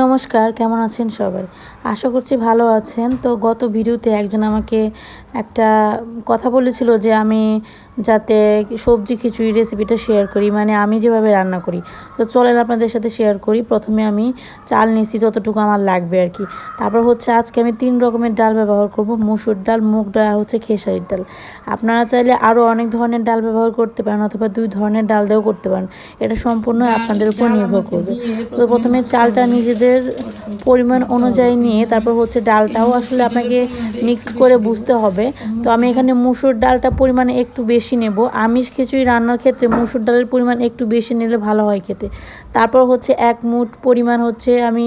নমস্কার, কেমন আছেন সবাই? আশা করছি ভালো আছেন। তো গত ভিডিওতে একজন আমাকে একটা কথা বলেছিল যে আমি যাতে সবজি খিচুড়ি রেসিপিটা শেয়ার করি মানে আমি যেভাবে রান্না করি। তো চলেন আপনাদের সাথে শেয়ার করি। প্রথমে আমি চাল নিছি যতটুকু আমার লাগবে আর কি। তারপর হচ্ছে আজকে আমি তিন রকমের ডাল ব্যবহার করব। মুসুর ডাল, মুগ ডাল আর হচ্ছে খেসারির ডাল। আপনারা চাইলে আরও অনেক ধরনের ডাল ব্যবহার করতে পারেন অথবা দুই ধরনের ডাল দিয়েও করতে পারেন। এটা সম্পূর্ণ আপনাদের উপর নির্ভর করবে। তো প্রথমে চালটা নিজেদের পরিমাণ অনুযায়ী নিয়ে তারপর হচ্ছে ডালটাও আসলে আপনাকে মিক্স করে বুঝতে হবে। তো আমি এখানে মুসুর ডালটা পরিমাণে একটু বেশি নেব। আমিষ খিচুড়ি রান্নার ক্ষেত্রে মুসুর ডালের পরিমাণ একটু বেশি নিলে ভালো হয় খেতে। তারপর হচ্ছে এক মুঠ পরিমাণ হচ্ছে আমি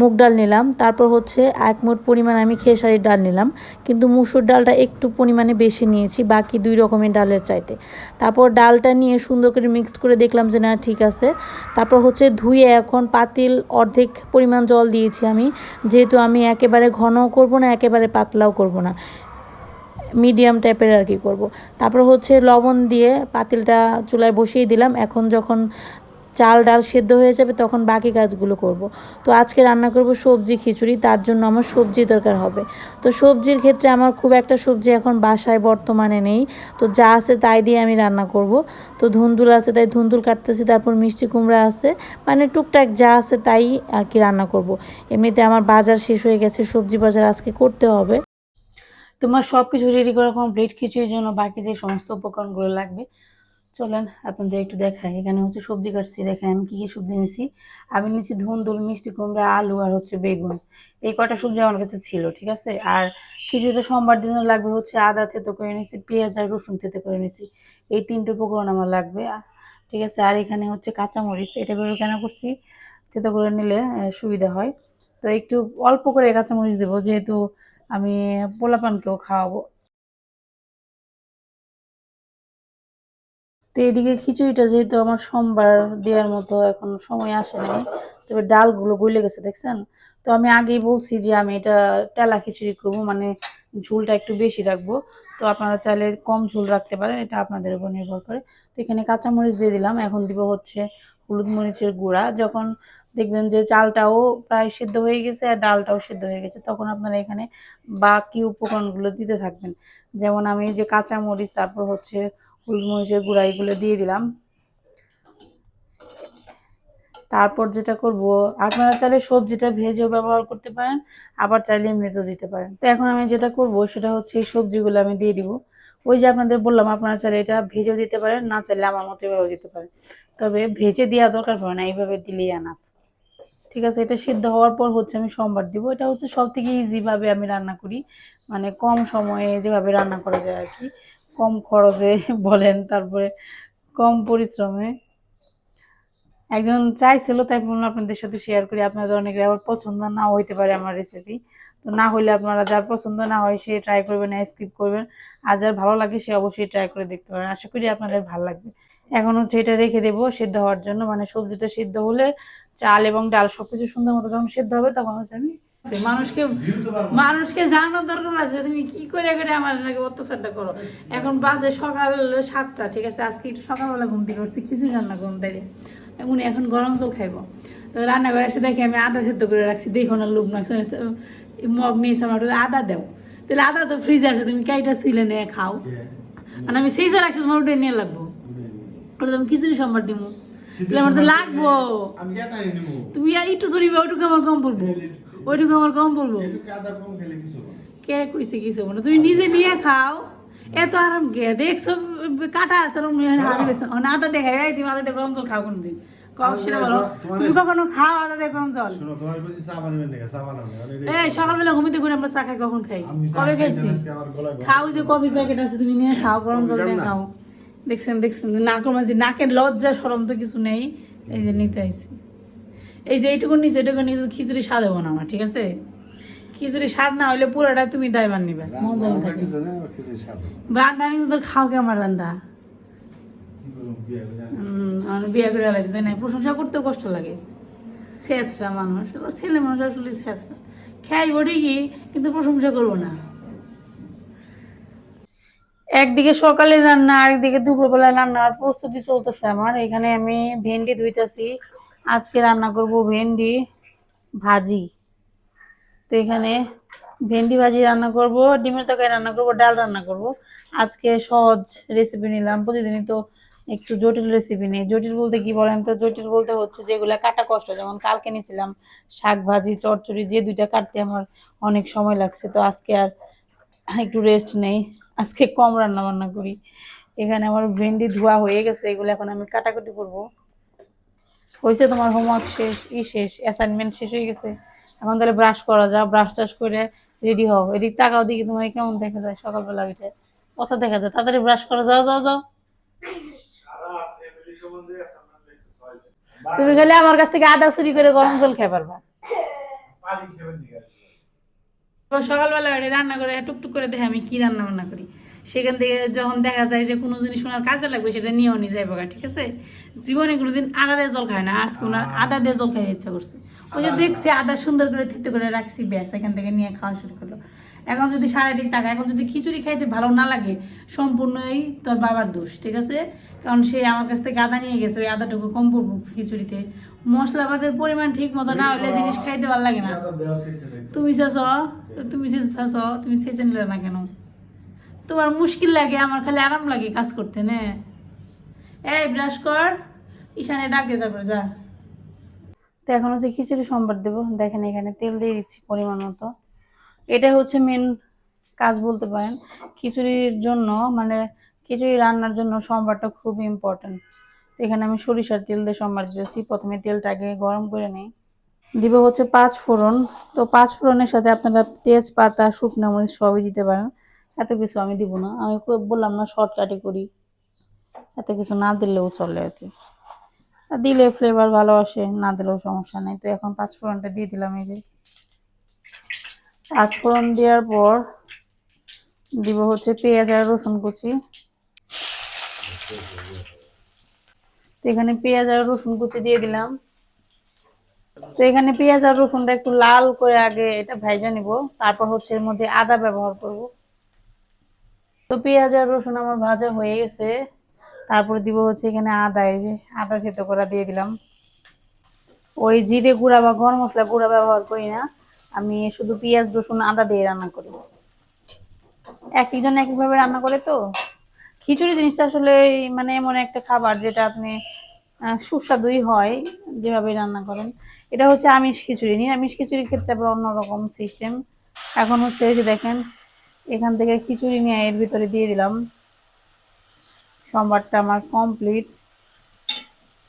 মুগ ডাল নিলাম, তারপর হচ্ছে এক মুঠ পরিমাণ আমি খেসারির ডাল নিলাম, কিন্তু মুসুর ডালটা একটু পরিমাণে বেশি নিয়েছি, বাকি দুই রকমের ডালের চাইতে। তারপর ডালটা নিয়ে সুন্দর করে মিক্সড করে দেখলাম যে না, ঠিক আছে। তারপর হচ্ছে ধুয়ে এখন পাতিল অর্ধেক পরিমাণ জল দিয়েছি আমি, যেহেতু আমি একেবারে ঘনও করব না, একেবারে পাতলাও করব না। মিডিয়াম টাইপের আর কি করব। তারপর হচ্ছে লবণ দিয়ে পাতিলটা চুলায় বসিয়ে দিলাম, এখন যখন চাল ডাল সেদ্ধ হয়ে যাবে, তখন বাকি কাজগুলো করব। তো আজকে রান্না করব সবজি খিচুড়ি, তার জন্য আমার সবজি দরকার হবে তো সবজির ক্ষেত্রে আমার খুব একটা সবজি এখন বাসায় বর্তমানে নেই তো যা আছে তাই দিয়ে আমি রান্না করব তো ধুন্দুল আছে তাই ধুন্দুল কাটতেছি, তারপর মিষ্টি কুমড়া আছে মানে টুকটাক যা আছে তাই আর কি রান্না করব। এমনিতে আমার বাজার শেষ হয়ে গেছে, সবজি বাজার আজকে করতে হবে তোমার সব কিছু রেডি করা কমপ্লিট খিচুড়ির জন্য বাকি যে সমস্ত উপকরণগুলো লাগবে চলেন আপনাদের একটু দেখাই। এখানে হচ্ছে সবজি কাটছি দেখেন আমি কী কী সবজি নিছি। আমি নিচ্ছি ধুন্দুল মিষ্টি, কুমড়া, আলু আর হচ্ছে বেগুন। এই কটা সবজি আমার কাছে ছিল, ঠিক আছে? আর কিছুটা সোমবার দিন লাগবে হচ্ছে আদা থেতো করে নিছি, পেঁয়াজ আর রসুন থেতো করে নিছি। এই তিনটে উপকরণ আমার লাগবে ঠিক আছে? আর এখানে হচ্ছে কাঁচামরিচ, এটা ভেবে কেন করছি? থেতো করে নিলে সুবিধা হয়। তো একটু অল্প করে কাঁচামরিচ দেবো, যেহেতু আমি পোলাপানকেও খাওয়াবো। তো এদিকে খিচুড়িটা যেহেতু আমার সোমবার দেওয়ার মতো এখন সময় আসে নাই, তবে ডালগুলো গলে গেছে, দেখছেন? তো আমি আগেই বলছি যে আমি এটা টেলা খিচুড়ি করব মানে ঝুলটা একটু বেশি রাখব। তো আপনারা চাইলে কম ঝুল রাখতে পারেন, এটা আপনাদের উপর নির্ভর করে। তো এখানে কাঁচামরিচ দিয়ে দিলাম, এখন দিব হচ্ছে হলুদ মরিচের গুঁড়া। যখন দেখবেন যে চালটাও প্রায় সিদ্ধ হয়ে গেছে আর ডালটাও সিদ্ধ হয়ে গেছে। তখন আপনারা এখানে বাকি উপকরণগুলো দিতে থাকবেন। যেমন আমি যে কাঁচা মরিচ তারপর হচ্ছে হলুদ মরিচের গুঁড়া এগুলো দিয়ে দিলাম। তারপর যেটা করব, আপনারা চাইলে সবজিটা ভেজেও ব্যবহার করতে পারেন, আবার চাইলে এমনিতেও দিতে পারেন। তো এখন আমি যেটা করব, সেটা হচ্ছে এই সবজিগুলো আমি দিয়ে দিব। ওই যে আপনাদের বললাম, আপনারা চাইলে এটা ভেজেও দিতে পারেন, না চাইলে আমার মতো এভাবেও দিতে পারেন। তবে ভেজে দেওয়া দরকার পড়ে না, এইভাবে দিলেই আনাফ ঠিক আছে, এটা সিদ্ধ হওয়ার পর হচ্ছে আমি সোমবার দিব। এটা হচ্ছে সব থেকে ইজিভাবে আমি রান্না করি। মানে কম সময়ে যেভাবে রান্না করা যায় আর কি। কম খরচে বলেন, তারপরে কম পরিশ্রমে। একজন চাইছিল, তাই বললাম আপনাদের সাথে শেয়ার করি। আপনাদের অনেকের আবার পছন্দ না হইতে পারে আমার রেসিপি তো না হলে আপনারা যার পছন্দ না হয়, সে ট্রাই করবেন স্কিপ করবেন আর যার ভালো লাগে, সে অবশ্যই ট্রাই করে দেখতে পারেন আশা করি আপনাদের ভালো লাগবে। এখন হচ্ছে এটা রেখে দেবো সিদ্ধ হওয়ার জন্য। মানে সবজিটা সিদ্ধ হলে চাল এবং ডাল সবকিছু সুন্দর মতো যখন সেদ্ধ হবে তখন হচ্ছে আমি মানুষকে মানুষকে জানানোর দরকার আছে তুমি কি করে করে আমার নাকি অত্যাচারটা করো? এখন বাজে সকাল সাতটা ঠিক আছে? আজকে একটু সকালবেলা ঘুম থেকে উঠছি কিছু রান্না করুন তাই উনি এখন গরম জল খাইব। তো রান্না করে এসে দেখি আমি আদা সেদ্ধ করে রাখছি দেখো না লোক না মগ নিয়েছে আমার আদা দেও। তাহলে আদা তো ফ্রিজে আছে তুমি কাইটা শুইলে নিয়ে খাও। আর আমি সেই রাখছি তোমার ওটা নিয়ে লাগবো। ওটা তুমি খিচুড়ি সম্বার তাহলে আমার তো লাগবো। তুমি একটু ধরিবে ওইটুকু আমার কম পড়ব ওইটুকু আমার কম পড়ব কে কইছে কিছু তুমি নিজে নিয়ে খাও। এত আরাম কে? দেখছ কাটা আছে আদা দেখাই এই তুমি আদা দিয়ে গরম জল খাও কোনদিন। তুমি কখনো খাও আদা দিয়ে গরম জল? এই সকালবেলা ঘুমিতে করে আমরা চা খাই কখন খাই? কবে খাইছি? খাও যে কফি প্যাকেট আছে তুমি নিয়ে খাও গরম জল দিয়ে খাও। দেখছেন দেখছেন। নাকের মাঝে নাকের লজ্জা সরম তো কিছু নেই। এই যে নিতে আইছি। এই যে এইটুকু নিচে এটুকু নিচে খিচুড়ি স্বাদ হব না আমার ঠিক আছে? খিচুড়ি স্বাদ না হলে পুরোটা তুমি দায়বান নিবে। রান্না কিন্তু তো খাও কে আমার রান্না আমার বিয়ে করে লাগছে তাই না? প্রশংসা করতেও কষ্ট লাগে। শেষরা মানুষ ছেলে মানুষ আসলে শেষরা। খাইব ঠিকই কিন্তু প্রশংসা করব না। একদিকে সকালে রান্না, আরেকদিকে দুপুরবেলা রান্নার প্রস্তুতি চলতেছে আমার। এখানে আমি ভেন্ডি ধুইতেছি। আজকে রান্না করব ভেন্ডি ভাজি। তো এখানে ভেন্ডি ভাজি রান্না করব, ডিমের তরকারি রান্না করব, ডাল রান্না করব। আজকে সহজ রেসিপি নিলাম। প্রতিদিনই তো একটু জটিল রেসিপি নেই। জটিল বলতে কি বলেন তো? জটিল বলতে হচ্ছে যেগুলো কাটা কষ্ট। যেমন কালকে নিয়েছিলাম শাক ভাজি, চচ্চড়ি, যে দুইটা কাটতে আমার অনেক সময় লাগছে। তো আজকে আর একটু রেস্ট নেই। আজকে কম রান্না বান্না করি। এখানে আমার ভেন্ডি ধোয়া হয়ে গেছে, এগুলো এখন আমি কাটাকুটি করব। হয়েছে তোমার হোমওয়ার্ক শেষ, ই শেষ অ্যাসাইনমেন্ট শেষ হয়ে গেছে। এখন তাহলে ব্রাশ করা যাও ব্রাশ টাশ করে রেডি হও। এদিক তাকাও দিকে তোমার কেমন দেখা যায় সকালবেলা উঠে। পচা দেখা যায়, তাড়াতাড়ি ব্রাশ করা যাও যাও যাও। তুমি গেলে আমার কাছ থেকে আদা চুরি করে গরম জল খেয়ে পারবা। সকালবেলা উঠে রান্না করে টুকটুক করে দেখে আমি কি রান্না বান্না করি। সেখান থেকে যখন দেখা যায় যে কোনো জিনিস ওনার কাজে লাগবে সেটা নিয়েও নিয়ে যাইব গা, ঠিক আছে? জীবনে কোনোদিন আদা দিয়ে জল খায় না আজকে ওনার আদা দিয়ে জল খাইতে ইচ্ছা করছে। ওই যে দেখছি আদা সুন্দর করে থিতে করে রাখছি ব্যাস এখান থেকে নিয়ে খাওয়া শুরু করল। এখন যদি সারাদিক টাকা এখন যদি খিচুড়ি খাইতে ভালো না লাগে সম্পূর্ণই তোর বাবার দোষ ঠিক আছে? কারণ সে আমার কাছ থেকে আদা নিয়ে গেছে ওই আদাটুকু কম পড়ব খিচুড়িতে। মশলাপাতের পরিমাণ ঠিক মতো না হলে জিনিস খাইতে ভালো লাগে না। তুমি চাষ তুমি যে চাষ তুমি চেঁচে নিলে না কেন? তোমার মুশকিল লাগে, আমার খালি আরাম লাগে কাজ করতে, নে? এই ব্রাশ কর ডাক দিয়ে তারপরে, যা। তো এখন হচ্ছে খিচুড়ি সম্বার দেবো। দেখেন এখানে তেল দিয়ে দিচ্ছি পরিমাণ মতো। এটা হচ্ছে মেন কাজ বলতে পারেন। খিচুড়ির জন্য মানে খিচুড়ি রান্নার জন্য সম্বারটা খুব ইম্পর্টেন্ট এখানে আমি সরিষার তেল দিয়ে সম্বার দিতেছি। প্রথমে তেলটাকে গরম করে নিই। দিব হচ্ছে পাঁচ ফোড়ন। তো পাঁচ ফোড়নের সাথে আপনারা তেজপাতা, শুকনো মরিচ সবই দিতে পারেন। এত কিছু আমি দিব না। আমি বললাম না শর্টকাটে করি। এত কিছু না দিলেও চলে আর কি। দিলে ফ্লেভার ভালো আসে, না দিলেও সমস্যা নেই। তো এখন পাঁচ ফোড়নটা দিয়ে দিলাম এই যে। পাঁচ ফোড়ন দেওয়ার পর দিব হচ্ছে পেঁয়াজ আর রসুন কুচি। তো এখানে পেঁয়াজ আর রসুন কুচি দিয়ে দিলাম। তো এখানে পেঁয়াজ আর রসুনটা একটু লাল করে আগে এটা ভাইজা নিব, তারপর হচ্ছে এর মধ্যে আদা ব্যবহার করব। তো পেঁয়াজ আর রসুন আমার ভাজা হয়ে গেছে, তারপর দিব হচ্ছে এখানে আদা, এই যে আদা থেতো করা দিয়ে দিলাম। ওই জিরে গুঁড়া বা গরম মশলা গুঁড়া ব্যবহার করি না, আমি শুধু পেঁয়াজ, রসুন, আদা দিয়ে রান্না করি। এক একজন এক একভাবে রান্না করে তো? খিচুড়ি জিনিসটা আসলে মানে এমন একটা খাবার যেটা আপনি সুস্বাদুই হয় যেভাবে রান্না করেন। এটা হচ্ছে আমিষ খিচুড়ি। নিরামিষ খিচুড়ির ক্ষেত্রে আবার অন্যরকম সিস্টেম এখন হচ্ছে এই যে দেখেন, এখান থেকে খিচুড়ি নিয়ে এর ভিতরে দিয়ে দিলাম। সম্বারটা আমার কমপ্লিট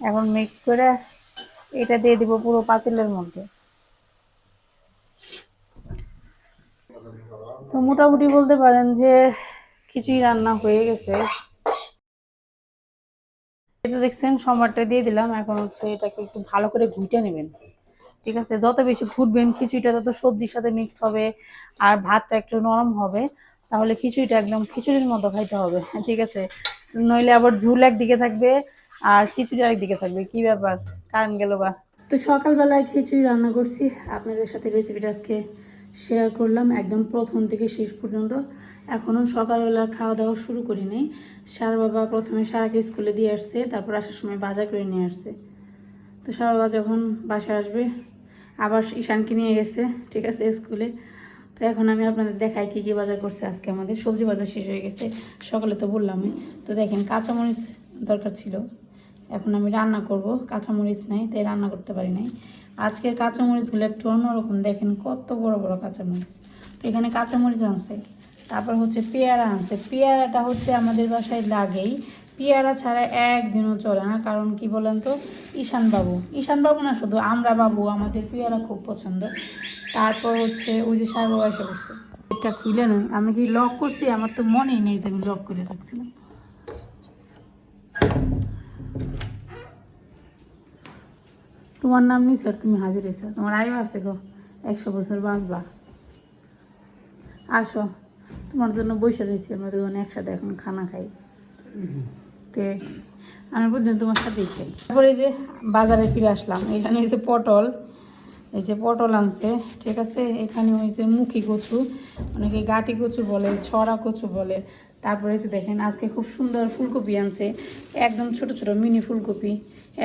এখন মিক্স করে এটা দিয়ে দিব পুরো পাতিলের মধ্যে। তো মোটামুটি বলতে পারেন যে খিচুড়ি রান্না হয়ে গেছে। এটা দেখছেন, সম্বারটা দিয়ে দিলাম। এখন হচ্ছে এটাকে একটু ভালো করে ঘুটে নেবেন। ঠিক আছে? যত বেশি ঘুটবেন খিচুড়িটা, তত সবজির সাথে মিক্সড হবে আর ভাতটা একটু নরম হবে, তাহলে খিচুড়িটা একদম খিচুড়ির মতো খাইতে হবে, ঠিক আছে? নইলে আবার ঝুল একদিকে থাকবে আর খিচুড়ি আরেকদিকে থাকবে, কি ব্যাপার? কারণ গেল বা। তো সকালবেলায় খিচুড়ি রান্না করছি, আপনাদের সাথে রেসিপিটা আজকে শেয়ার করলাম, একদম প্রথম থেকে শেষ পর্যন্ত। এখনও সকালবেলা খাওয়া দাওয়া শুরু করি নাই সার বাবা প্রথমে সারাকে স্কুলে দিয়ে আসছে, তারপর আসার সময় বাজার করে নিয়ে আসছে। তো সার বাবা যখন বাসায় আসবে আবার ঈশানকে নিয়ে গেছে, ঠিক আছে, স্কুলে। তো এখন আমি আপনাদের দেখাই কী কী বাজার করছে আজকে আমাদের। সবজি বাজার শেষ হয়ে গেছে, সকালে তো বললামই। তো দেখেন, কাঁচামরিচ দরকার ছিল। এখন আমি রান্না করব, কাঁচামরিচ নাই, তাই রান্না করতে পারি নাই। আজকের কাঁচামরিচগুলো একটু অন্যরকম, দেখেন কত বড় বড় কাঁচামরিচ। তো এখানে কাঁচামরিচ আনছে, তারপর হচ্ছে পেয়ারা আনছে। পেয়ারাটা হচ্ছে আমাদের বাসায় লাগেই পেয়ারা ছাড়া একদিনও চলে না। কারণ কি বলেন তো? ঈশান বাবু। ঈশান বাবু না শুধু আমরা বাবু, আমাদের পেয়ারা খুব পছন্দ। তারপর হচ্ছে ওই যে সার বাবা এসে বসছে। এটা খুলে নয় আমি কি লক করছি? আমার তো মনেই নেই যে আমি লক করে রাখছিলাম। তোমার নাম নি স্যার তুমি হাজির হয়েছো? তোমার আয়ু আছে গো? একশো বছর বাঁচবা। আসো। তোমার জন্য বসে রয়েছি। আমরা দুজন একসাথে এখন খানা খাই। তে আমি বলছিলাম তোমার সাথেই খাই। তারপরে এই যে বাজারে ফিরে আসলাম। এখানে হয়েছে পটল, এই যে পটল আনছে, ঠিক আছে? এখানে হয়েছে মুখি কচু, অনেকে গাটি কচু বলে, ছড়া কচু বলে। তারপরে যে দেখেন, আজকে খুব সুন্দর ফুলকপি আনছে। একদম ছোট ছোট, মিনি ফুলকপি।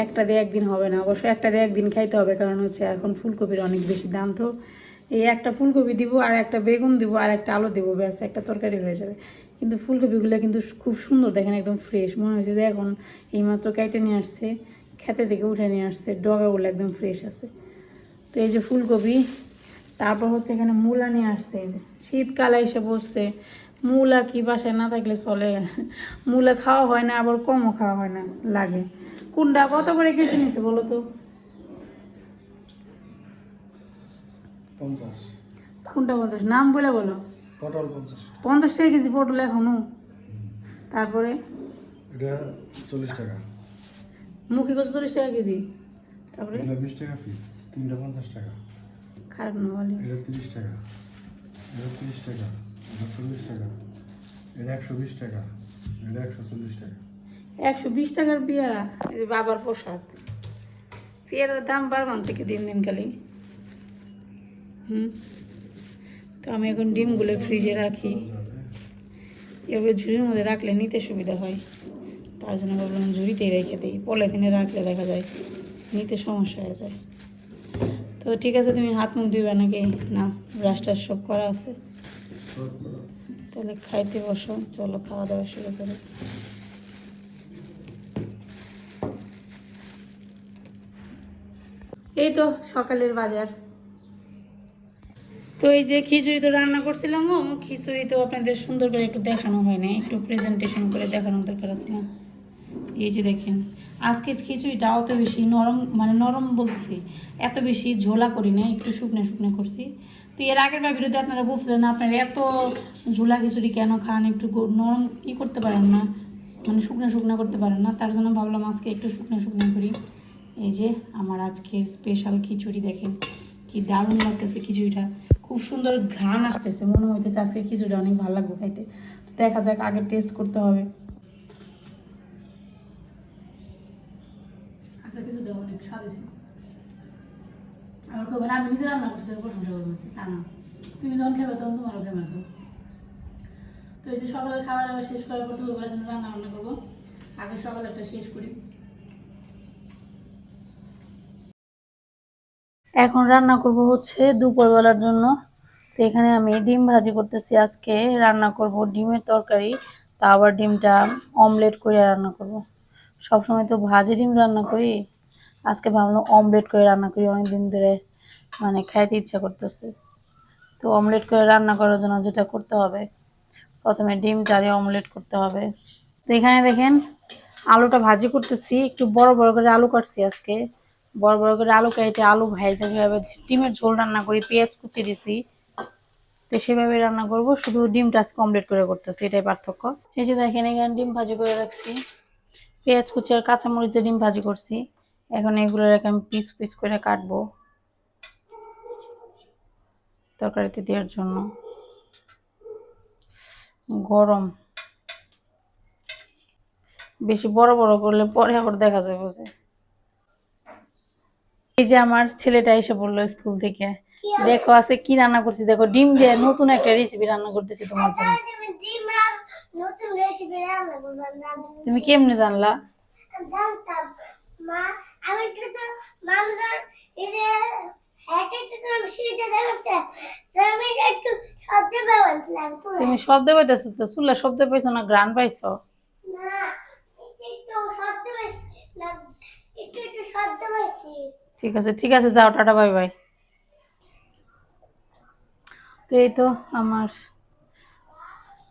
একটা দিয়ে একদিন হবে না। অবশ্য একটা দিয়ে একদিন খাইতে হবে, কারণ হচ্ছে এখন ফুলকপির অনেক বেশি দাম। তো এই একটা ফুলকপি দিব, আর একটা বেগুন দিব, আর একটা আলু দিব, ব্যাস, একটা তরকারি হয়ে যাবে। কিন্তু ফুলকপিগুলো কিন্তু খুব সুন্দর দেখেন একদম ফ্রেশ মনে হয়েছে যে এখন এইমাত্র কেটে নিয়ে আসছে খেতে থেকে উঠে নিয়ে আসছে ডগাগুলো একদম ফ্রেশ আছে। তো এই যে ফুলকপি তারপর হচ্ছে এখানে মূলা নিয়ে আসছে শীতকালে এসে বসছে মূলা কি বাসায় না থাকলে চলে মূলা খাওয়া হয় না আবার কমও খাওয়া হয় না লাগে। কোনটা কত করে কেজি নিছে বলো তো? কোনটা পঞ্চাশ? নাম বলে বলো। পটল পঞ্চাশ টাকা। কেজি পটল এখনও। তারপরে? এটা চল্লিশ টাকা। মুখি কত চল্লিশ টাকা কেজি? তারপরে? বিশ টাকা পিস তিনটা পঞ্চাশ টাকা। খারাপ না বলে। এটা তিরিশ টাকা। এটা তিরিশ টাকা এটা চল্লিশ টাকা। এটা একশো বিশ টাকা এটা একশো চল্লিশ টাকা। একশো বিশ টাকার পেয়ারা এই বাবার প্রসাদ। পেয়ারার দাম বাড়বান থেকে দিন দিন খালি। হুম? তো আমি এখন ডিমগুলো ফ্রিজে রাখি। এভাবে ঝুড়ির মধ্যে রাখলে নিতে সুবিধা হয়। তার জন্য ভাবলাম ঝুড়িতেই রেখে দিই। পলিথিনে রাখলে দেখা যায় নিতে সমস্যা হয়ে যায়। তো ঠিক আছে, তুমি হাত মুখ দিবে নাকি? না ব্রাশ টাশ সব করা আছে। তাহলে খাইতে বসো, চলো খাওয়া দাওয়া শুরু করে। এই তো সকালের বাজার। তো এই যে খিচুড়ি তো রান্না করছিলাম ও, খিচুড়ি তো আপনাদের সুন্দর করে একটু দেখানো হয় না একটু প্রেজেন্টেশন করে দেখানোর দরকার আছে না? এই যে দেখেন, আজকে খিচুড়িটা অত বেশি নরম মানে নরম বলছি এত বেশি ঝোলা করি না একটু শুকনো শুকনো করছি। তো এর আগের বার বিরুদ্ধে আপনারা বলছিলেন, আপনারা এত ঝোলা খিচুড়ি কেন খান? একটু নরম ই করতে পারেন না মানে শুকনো শুকনো করতে পারেন না। তার জন্য ভাবলাম আজকে একটু শুকনো শুকনো করি। এই যে আমার আজকের স্পেশাল খিচুড়ি দেখেন, কি দারুণ লাগতেছে খিচুড়িটা। খুব সুন্দর ঘ্রাণ আসতেছে, মনে হইতেছে আজকে খিচুড়িটা অনেক ভালো লাগবে খাইতে। তো দেখা যাক, আগে টেস্ট করতে হবে। আচ্ছা কিছুটা অনেক স্বাদ হয়েছে। আমার কেউ আমি নিজে রান্না করছি তাই প্রশংসা করছি তা না, তুমি যখন খাবে তখন তোমারও খাবে তো। তো এই যে সকালে খাবার দাবার শেষ করার পর দুপুরবেলার জন্য রান্না বান্না করব। আগে সকালে একটা শেষ করি। এখন রান্না করব হচ্ছে দুপুরবেলার জন্য। তো এখানে আমি ডিম ভাজি করতেছি। আজকে রান্না করব ডিমের তরকারি। তা আবার ডিমটা অমলেট করে রান্না করব। সবসময় তো ভাজি ডিম রান্না করি। আজকে ভাবলাম অমলেট করে রান্না করি। অনেকদিন ধরে মানে খাইতে ইচ্ছা করতেছে। তো অমলেট করে রান্না করার জন্য যেটা করতে হবে, প্রথমে ডিমটারে অমলেট করতে হবে। তো এখানে দেখেন আলুটা ভাজি করতেছি। একটু বড় বড় করে আলু কাটছি আজকে। বড় বড় করে আলু কেটে আলু ভাইজা যেভাবে ডিমের ঝোল রান্না করি, পেঁয়াজ কুচি দিছি, তো সেভাবে রান্না করব, শুধু ডিমটা আজকে অমলেট করে করতেছি, এটাই পার্থক্য। এই যে দেখেন, এখানে ডিম ভাজি করে রাখছি। পেঁয়াজ কুচি আর কাঁচামরিচ দিয়ে ডিম ভাজি করছি। এখন এগুলো রেখে আমি পিস পিস করে কাটবো তরকারিতে দেওয়ার জন্য। গরম। বেশি বড় বড় করলে পরে আবার দেখা যাবে এই যে আমার ছেলেটা এসে বলল স্কুল থেকে। দেখো আছে কি রান্না করছি? দেখো, ডিম দিয়ে নতুন একটা রেসিপি রান্না করতেছি তোমার জন্য। তুমি কেমনে জানলা? তুমি শব্দ পাইতেছো তো? শুনলে শব্দ পাইছো না গ্রান পাইছো? একটু শব্দ পাইছি। ঠিক আছে ঠিক আছে, যাও, টাটা, বাই বাই। তো এই তো আমার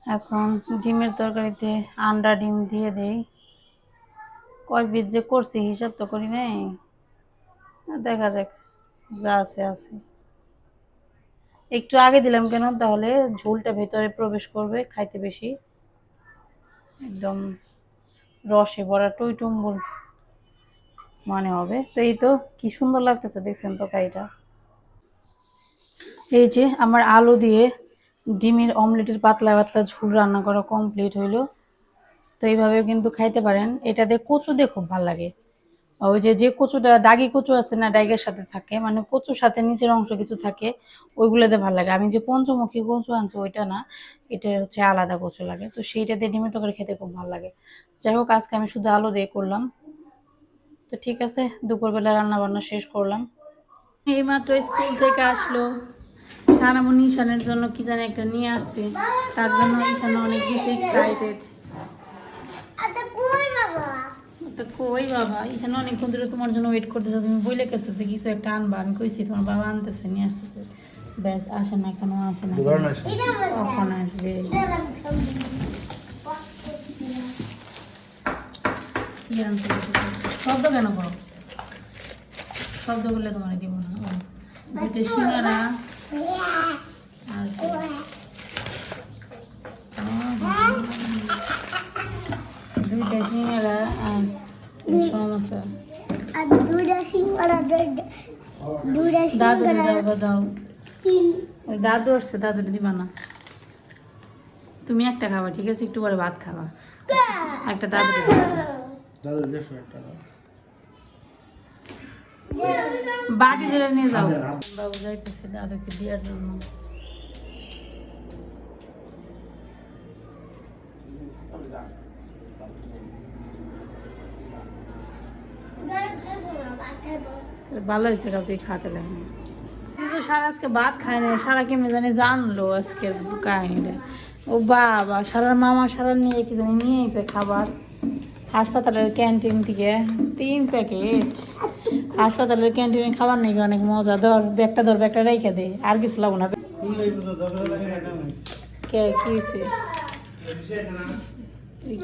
এখন ডিমের তরকারিতে আন্ডা ডিম দিয়ে দেই। কয় পিস যে করছি, হিসাব তো করি নাই। দেখা যাক, যা আছে আছে। একটু আগে দিলাম কেন, তাহলে ঝোলটা ভেতরে প্রবেশ করবে, খাইতে বেশি। একদম রসে ভরা টইটুম্বুর মানে হবে। তো এই তো কি সুন্দর লাগতেছে দেখছেন তরকারিটা এই যে আমার আলু দিয়ে ডিমের অমলেটের পাতলা পাতলা ঝোল রান্না করা কমপ্লিট হইল। তো এইভাবেও কিন্তু খাইতে পারেন। এটা দিয়ে কচু দিয়ে খুব ভালো লাগে। ওই যে যে কচুটা দাগি কচু আছে না, ডাইগের সাথে থাকে মানে কচুর সাথে নিচের অংশ কিছু থাকে ওইগুলোতে ভালো লাগে। আমি যে পঞ্চমুখী কচু আনছি, ওইটা না এটা হচ্ছে আলাদা কচু লাগে। তো সেইটা দিয়ে ডিমের তরকারি খেতে খুব ভালো লাগে। যাই হোক, আজকে আমি শুধু আলু দিয়ে করলাম। তো ঠিক আছে দুপুরবেলা রান্না বান্না শেষ করলাম। এইমাত্র স্কুল থেকে আসলো। সানামণি ঈশানের জন্য কি জানি একটা নিয়ে আসছে। তার জন্য ঈশান অনেক বেশি এক্সাইটেড আচ্ছা বাবা? তো কই বাবা? ঈশান অনেকক্ষণ ধরে তোমার জন্য ওয়েট করতেছো। তুমি বইলে গেছো যে কিছু একটা আনবা। আমি কইছি তোমার বাবা আনতেছে নিয়ে আসতেছে। ব্যাস আসে না এখনও আসে না। কখন আসবে? কি আনতে শব্দ কেন করো? শব্দ করলে তোমার দিব না ও, দুইটা সিঙ্গারা। আর দুইটা সিঙ্গারা আর সমস্যা আর সিঙ্গারা দুটা দাদু সিঙ্গারা। দাও দাও। ওই দাদু আসছে দাদুটা দিবা না। তুমি একটা খাবা ঠিক আছে? একটু পরে ভাত খাবা। একটা দাদু দাদা দেড়শো এক টাকা বাটি ধরে নিয়ে যাও। হাতে। বাবু যাইতেছে দাদুকে দেওয়ার জন্য। ভালো হয়েছে কাল তুই খাতে লাগে। কিন্তু সারা আজকে ভাত খায় না সারা কেমনি জানি জানলো আজকে কাহিনীটা। ও বাবা সারার মামা সারা নিয়ে কি জানি নিয়ে এসে খাবার। হাসপাতালের ক্যান্টিন থেকে তিন প্যাকেট। হাসপাতালের ক্যান্টিনে খাবার নাকি অনেক মজা। ধর, ব্যাগটা ধর, ব্যাগটা রেখে দে। আর কিছু লাগবো না। কে, কি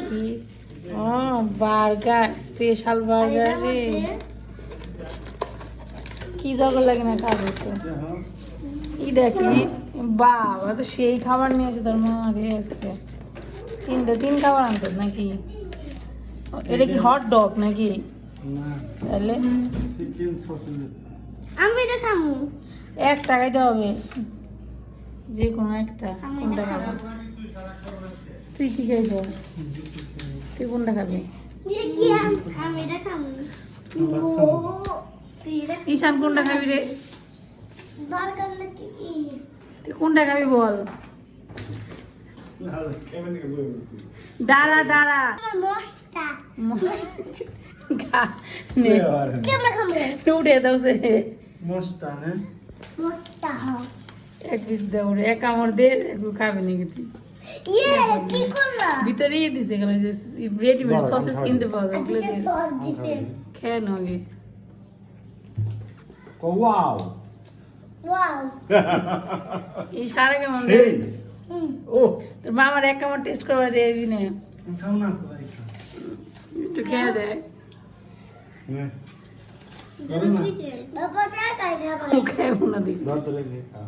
কি? ও, বার্গার স্পেশাল বার্গার রে। কি জগর লাগে না কাজ হয়েছে? এটা কি বাবা, তো সেই খাবার নিয়েছে তোর মামা রে আজকে। তিনটা, তিন খাবার আনছে নাকি? এটা কি হট ডগ নাকি? তাহলে? আমি এটা খামু। এক টাকাই দিতে হবে যে কোনো একটা কোনটা খাব? তুই কি খাইছ তুই কোনটা খাবি? আম- আমি ঈশান কোনটা খাবি রে? তুই কোনটা খাবি বল? দাঁড়া দাঁড়া। উঠে দাও সে। এক পিস দেও রে এক কামড় দে একটু নাকি তুই? ইয়ে ভিতরে ইয়ে দিছে কেন যে রেডিমেড সসেস কিনতে পাওয়া যায় ওগুলো আপনি দিয়ে। খেয়ে নাও ওয়াও। ওয়াও। এই সারা কেমন ও তোর মামার এক কামড় টেস্ট করবা দিয়ে দিনে খাও না তো ভাই খাও একটু খেয়ে দে হ্যাঁ করো না বাবা টাকা খাব খেয়ে না দিই ধর তো রেখে খাও